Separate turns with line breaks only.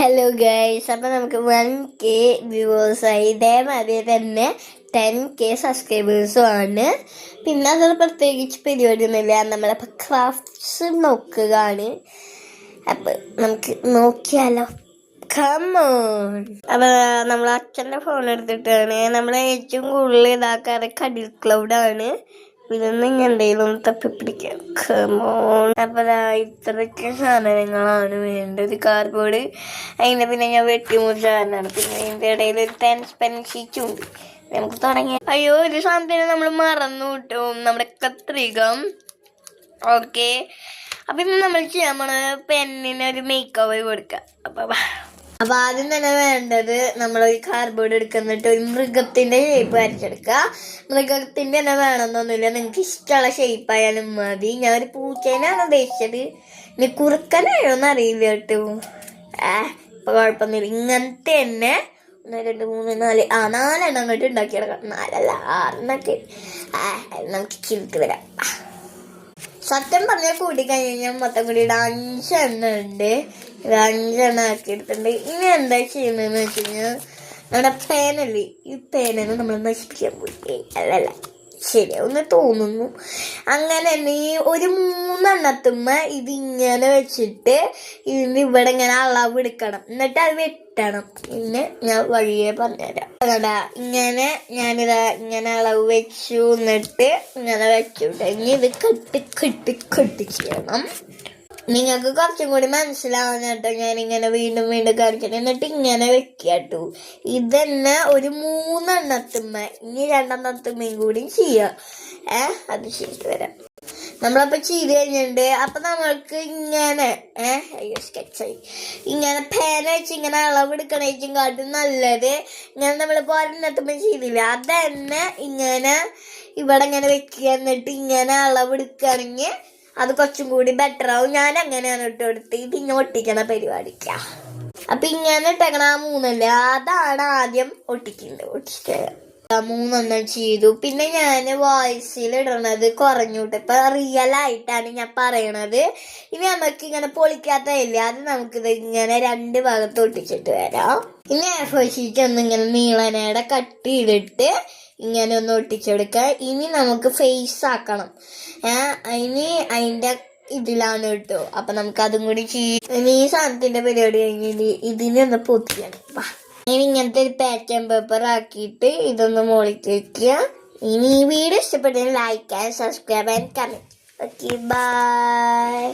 Hello guys അപ്പൊ നമുക്ക് one K viewers ആയി. ഇതേമാതിരി തന്നെ ടെൻ കെ സബ്സ്ക്രൈബേഴ്സും ആണ്. പിന്നെ അതൊരു പ്രത്യേകിച്ച് പരിപാടിയൊന്നുമില്ല. നമ്മളെ ക്രാഫ്റ്റ്സ് നോക്കുകയാണ്. അപ്പൊ നമുക്ക് നോക്കിയാലോ. കമോൺ അപ്പൊ നമ്മൾ അച്ഛന്റെ ഫോൺ എടുത്തിട്ടാണ്. നമ്മളെ ഏറ്റവും കൂടുതൽ ഇതാക്കാറ് കടിൽ ക്ലൗഡാണ് ഇതൊന്നും എന്തെങ്കിലും തപ്പിപ്പിടിക്കാം. കമോൺ അപ്പൊ ദാ ഇത്രയ്ക്ക് സാധനങ്ങളാണ് വേണ്ടത്. കാർഡ്ബോർഡ് അതിന്റെ പിന്നെ ഞാൻ വെട്ടിമുറിച്ച സാധനമാണ്. പിന്നെ അതിന്റെ ഇടയിൽ ഒരു ടെൻസ്പെൻ നമുക്ക് തുടങ്ങി. അയ്യോ ഒരു സാധനത്തിന് നമ്മൾ മറന്നു കിട്ടും നമ്മുടെ കത്രികം. ഓക്കെ അപ്പൊ ഇന്ന് നമ്മൾ ചെയ്യാൻ പോണത് പെന്നിന് ഒരു മേക്കപ്പ് കൊടുക്കാം. അപ്പൊ. അപ്പൊ ആദ്യം തന്നെ വേണ്ടത് നമ്മൾ ഒരു കാർഡ്ബോർഡ് എടുക്കുന്നിട്ട് ഒരു മൃഗത്തിന്റെ ഷേപ്പ് വരച്ചെടുക്കുക. മൃഗത്തിന്റെ തന്നെ വേണമെന്നൊന്നുമില്ല. നിങ്ങൾക്ക് ഇഷ്ടമുള്ള ഷേപ്പ് ആയാലും മതി. ഞാൻ ഒരു പൂച്ചേനാണ് ഉദ്ദേശിച്ചത്. ഇനി കുറുക്കനായോന്ന് അറിയില്ല കേട്ടോ. ആ ഇപ്പൊ കുഴപ്പമൊന്നുമില്ല. ഇങ്ങനത്തെ തന്നെ ഒന്ന് രണ്ട് മൂന്ന് നാല്. ആ നാലെണ്ണം അങ്ങോട്ട് ഉണ്ടാക്കിയെടുക്കാം. നാലല്ല ആറെണ്ണൊക്കെ ആ നമുക്ക് ചിരിക്ക് തരാം സത്യം പറഞ്ഞാൽ കൂടി കഴിഞ്ഞാൽ മൊത്തം കൂടി ഒരു അഞ്ചെണ്ണം ഉണ്ട് ഇത് അഞ്ചെണ്ണം ആക്കി എടുത്തിട്ടുണ്ട് ഇനി എന്താ ചെയ്യുന്നതെന്ന് വെച്ച് കഴിഞ്ഞാൽ നമ്മുടെ പേനല്ലേ? ഈ പേനനെ നമ്മൾ നശിപ്പിക്കാൻ പോയി. അല്ലല്ല. ശരി ഒന്ന് തോന്നുന്നു. അങ്ങനെ നീ ഒരു മൂന്നെണ്ണത്തുമ്മ ഇതിങ്ങനെ വെച്ചിട്ട് ഇതിന് ഇവിടെ ഇങ്ങനെ അളവ് എടുക്കണം. എന്നിട്ട് അത് വെട്ടണം. പിന്നെ ഞാൻ വഴിയെ പറഞ്ഞുതരാം. അതാ ഇങ്ങനെ ഞാനിതാ ഇങ്ങനെ അളവ് വെച്ചു. എന്നിട്ട് ഇങ്ങനെ വെച്ചു. ഇനി ഇത് കെട്ടി കെട്ടി കെട്ടി ചെയ്യണം. നിങ്ങൾക്ക് കുറച്ചും കൂടി മനസ്സിലാവുന്ന കേട്ടോ ഞാൻ ഇങ്ങനെ വീണ്ടും വീണ്ടും കാണിക്കണം എന്നിട്ട് ഇങ്ങനെ വെക്കുക കേട്ടോ ഇതന്നെ ഒരു മൂന്നെണ്ണത്തുമ്മ. ഇനി രണ്ടെണ്ണത്തുമ്മയും കൂടി ചെയ്യാം. ഏ അത് ചെയ്തിട്ട് വരാം. നമ്മളപ്പോ ചെയ്ത് കഴിഞ്ഞിട്ടുണ്ട്. അപ്പൊ നമ്മൾക്ക് ഇങ്ങനെ ഏഹ് അയ്യോ സ്കെച്ചായി ഇങ്ങനെ പേന വെച്ച് ഇങ്ങനെ അളവെടുക്കണേക്കും കാട്ടും നല്ലത്. ഇങ്ങനെ നമ്മളിപ്പോ ഒരെണ്ണത്തുമ്പോ ചെയ്തില്ല. അതന്നെ ഇങ്ങനെ ഇവിടെ ഇങ്ങനെ വെക്കുക. എന്നിട്ട് ഇങ്ങനെ അളവെടുക്കുകയാണെങ്കിൽ അത് കുറച്ചും കൂടി ബെറ്റർ ആവും. ഞാൻ അങ്ങനെയാണ് ഇട്ട് കൊടുത്ത് ഇത് ഇങ്ങനെ ഒട്ടിക്കണ പരിപാടിക്ക. അപ്പൊ ഇങ്ങനെ ഇട്ടേക്കണ ആ മൂന്നല്ലേ അതാണ് ആദ്യം ഒട്ടിക്കുന്നത്. ആ മൂന്നെണ്ണം ചെയ്തു. പിന്നെ ഞാൻ വോയിസിൽ ഇടണത് കുറഞ്ഞുട്ട്. ഇപ്പൊ റിയൽ ആയിട്ടാണ് ഞാൻ പറയണത്. ഇനി നമുക്ക് ഇങ്ങനെ പൊളിക്കാത്തതില്ല? അത് നമുക്കിത് ഇങ്ങനെ രണ്ട് ഭാഗത്ത് ഒട്ടിച്ചിട്ട് വരാം. ഇനി എഫോ ഷീറ്റ് ഒന്ന് ഇങ്ങനെ നീളനയുടെ കട്ട് ചെയ്തിട്ട് ഇങ്ങനെ ഒന്ന് ഒട്ടിച്ചെടുക്കുക ഇനി നമുക്ക് ഫേസ് ആക്കണം. ഇനി അതിന്റെ ഇതിലാണ് കേട്ടോ. അപ്പൊ നമുക്ക് അതും കൂടി ചെയ്യും ഇനി ഈ സാധനത്തിന്റെ പരിപാടി കഴിഞ്ഞ് ഇതിനെ ഒന്ന് പൊത്തിയാണ്. ഇനി ഇങ്ങനത്തെ ഒരു പാറ്റേൺ പേപ്പർ ആക്കിയിട്ട് ഇതൊന്ന് മോളിക്ക് വെക്കുക. ഇനി ഈ വീഡിയോ ഇഷ്ടപ്പെട്ടെങ്കിൽ like and subscribe and comment okay bye